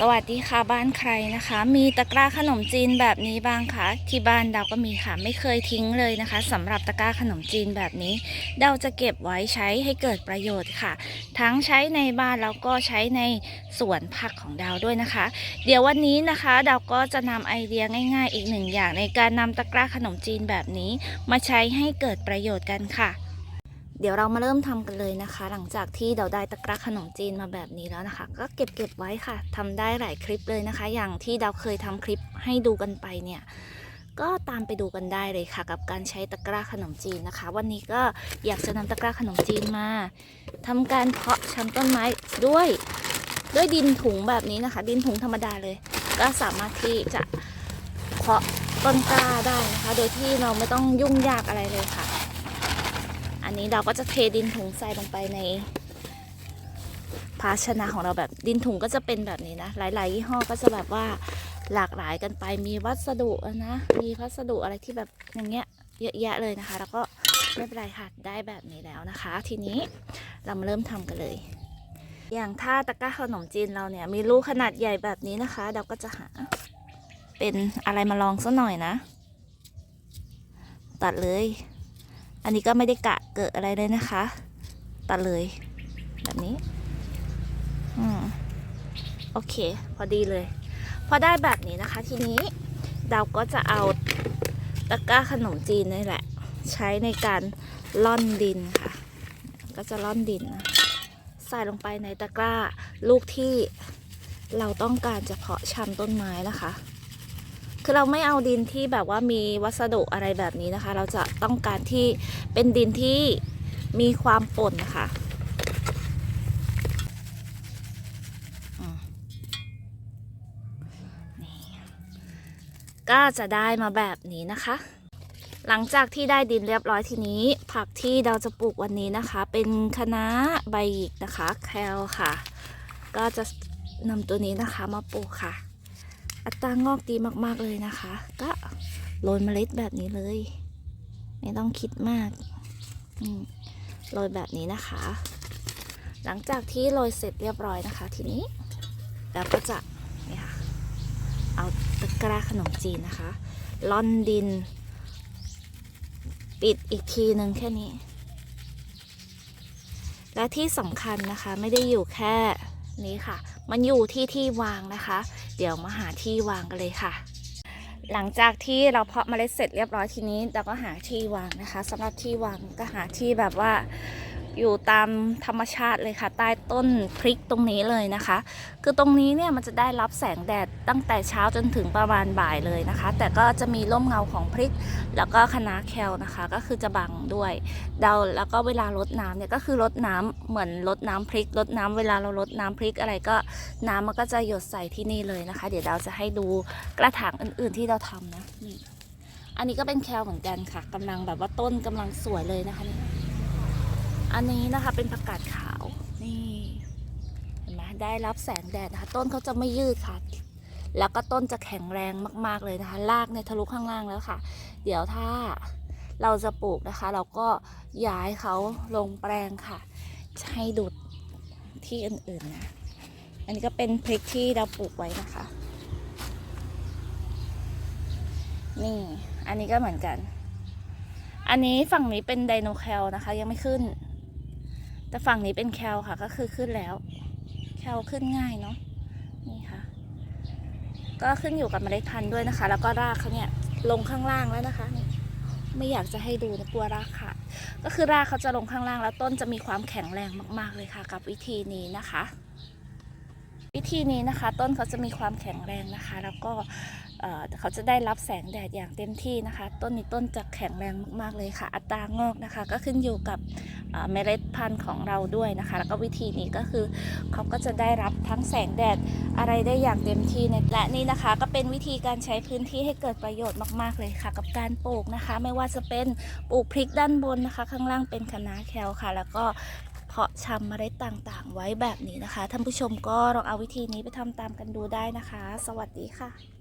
สวัสดีค่ะบ้านใครนะคะ มีตะกร้าขนมจีนแบบนี้บ้างคะที่บ้านเราก็มีค่ะไม่เคยทิ้งเลยนะคะสำหรับตะกร้าขนมจีนแบบนี้เราจะเก็บไว้ใช้ให้เกิดประโยชน์ค่ะ ทั้งใช้ในบ้านแล้วก็ใช้ในสวนผักของดาวด้วยนะคะ เดี๋ยววันนี้นะคะดาวก็จะนำไอเดียง่าย ๆ อีกหนึ่งอย่างในการนำตะกร้าขนมจีนแบบนี้ มาใช้ให้เกิดประโยชน์กันค่ะ เดี๋ยวเรามาเริ่มทำกันเลยนะคะ หลังจากที่เราได้ตะกร้าขนมจีนมาแบบนี้แล้วนะคะ ก็เก็บเก็บไว้ค่ะทำได้หลายคลิปเลยนะคะ อย่างที่เราเคยทำคลิปให้ดูกันไปเนี่ยก็ตามไปดูกันได้เลยค่ะ กับการใช้ตะกร้าขนมจีนนะคะ วันนี้ก็อยากจะนำตะกร้าขนมจีนมาทำการเพาะชำต้นไม้ด้วย ด้วยดินถุงแบบนี้นะคะ ดินถุงธรรมดาเลย ก็สามารถที่จะเพาะต้นกล้าได้นะคะ โดยที่เราไม่ต้องยุ่งยากอะไรเลยค่ะ อันนี้เราก็จะเทดินถุงใส่ลงไปใน ภาชนะของเราแบบดินถุงก็จะเป็นแบบนี้นะ หลายๆยี่ห้อก็จะแบบว่าหลากหลายกันไปมีวัสดุนะ มีพัสดุอะไรที่แบบอย่างเงี้ยเยอะแยะเลยนะคะ แล้วก็ไม่เป็นไรค่ะได้แบบนี้แล้วนะคะ ทีนี้เรามาเริ่มทำกันเลย อย่างถ้าตะกร้าขนมจีนเราเนี่ยมีลูกขนาดใหญ่แบบนี้นะคะ เราก็จะหาเป็นอะไรมาลองสักหน่อยนะ ตัดเลย อันนี้ก็ไม่ได้กะเกิดอะไรเลยนะคะ ตัดเลย แบบนี้ อืมโอเค พอดีเลย พอได้แบบนี้นะคะ ทีนี้เราก็จะเอาตะกร้าขนมจีนนี่แหละ ใช้ในการล่อนดินค่ะ ก็จะล่อนดินนะใส่ลงไปในตะกร้าลูกที่เราต้องการจะเพาะชำต้นไม้นะคะ คือเราไม่เอาดินที่แบบว่ามีวัสดุอะไรแบบนี้นะคะ เราจะต้องการที่เป็นดินที่มีความป่นนะคะก็จะได้มาแบบนี้นะคะ หลังจากที่ได้ดินเรียบร้อยทีนี้ ผักที่เราจะปลูกวันนี้นะคะ เป็นคะน้าใบหยิกนะคะ แคลค่ะ ก็จะนำตัวนี้นะคะมาปลูกค่ะ อัตรางอกดีมากๆเลยนะคะ ก็โรยเมล็ดแบบนี้เลย ไม่ต้องคิดมากโรยแบบนี้นะคะ หลังจากที่โรยเสร็จเรียบร้อยนะคะ ทีนี้เราก็จะนี่ค่ะเอาตะกร้าขนมจีนนะคะล่อนดิน ปิดอีกทีหนึ่งแค่นี้ และที่สำคัญนะคะไม่ได้อยู่แค่ นี่ค่ะ มันอยู่ที่ที่วางนะคะ เดี๋ยวมาหาที่วางกันเลยค่ะ หลังจากที่เราเพาะเมล็ดเสร็จเรียบร้อยทีนี้เราก็หาที่วางนะคะสำหรับที่วางก็หาที่แบบว่า อยู่ตามธรรมชาติเลยค่ะ ใต้ต้นพริกตรงนี้เลยนะคะ คือตรงนี้เนี่ยมันจะได้รับแสงแดดตั้งแต่เช้าจนถึงประมาณบ่ายเลยนะคะ แต่ก็จะมีร่มเงาของพริก แล้วก็คะน้าแคลนะคะ ก็คือจะบังด้วยเดาแล้วก็เวลารดน้ำเนี่ยก็คือรดน้ำเหมือนรดน้ำพริกรดน้ำเวลาเรารดน้ำพริกอะไรก็น้ำมันก็จะหยดใส่ที่นี่เลยนะคะ เดี๋ยวเราจะให้ดูกระถางอื่น ๆที่เราทำนะนี่อันนี้ก็เป็นแคลเหมือนกันค่ะกำลังแบบว่าต้นกำลังสวยเลยนะคะนี่ อันนี้นะคะเป็นผักกาดขาวนี่เห็นไหมได้รับแสงแดดนะคะ ต้นเขาจะไม่ยืดค่ะ แล้วก็ต้นจะแข็งแรงมากๆเลยนะคะรากเนี่ยทะลุข้างล่างแล้วค่ะ เดี๋ยวถ้าเราจะปลูกนะคะ เราก็ย้ายเขาลงแปลงค่ะให้ดูที่อื่นๆนะ อันนี้ก็เป็นพริกที่เราปลูกไว้นะคะ นี่ อันนี้ก็เหมือนกัน อันนี้ฝั่งนี้เป็นไดโนแคลนะคะ ยังไม่ขึ้น แต่ฝั่งนี้เป็นแคลค่ะก็คือขึ้นแล้ว แคลขึ้นง่ายเนาะนี่ค่ะ ก็ขึ้นอยู่กับเมล็ดพันธุ์ด้วยนะคะ แล้วก็รากเขาเนี่ยลงข้างล่างแล้วนะคะนี่ไม่อยากจะให้ดูนะกลัวรากขาดก็คือรากเขาจะลงข้างล่างแล้วต้นจะมีความแข็งแรงมาก ๆ เลยค่ะ กับวิธีนี้นะคะ วิธีนี้นะคะ ต้นเขาจะมีความแข็งแรงนะคะ แล้วก็เอ่อเขาจะได้รับแสงแดดอย่างเต็มที่นะคะ ต้นนี้ต้นจะแข็งแรงมาก ๆ เลยค่ะ อัตรางอกนะคะ ก็ขึ้นอยู่กับ เมล็ดพันธุ์ของเราด้วยนะคะ แล้วก็วิธีนี้ก็คือเขาก็จะได้รับทั้งแสงแดดอะไรได้อย่างเต็มที่และนี่นะคะ ก็เป็นวิธีการใช้พื้นที่ให้เกิดประโยชน์มาก ๆ เลยค่ะ กับการปลูกนะคะ ไม่ว่าจะเป็นปลูกพริกด้านบนนะคะ ข้างล่างเป็นคะน้าแคลค่ะ แล้วก็เพาะชำเมล็ดต่างๆ ไว้แบบนี้นะคะท่านผู้ชมก็ลองเอาวิธีนี้ไปทำตามกันดูได้นะคะ สวัสดีค่ะ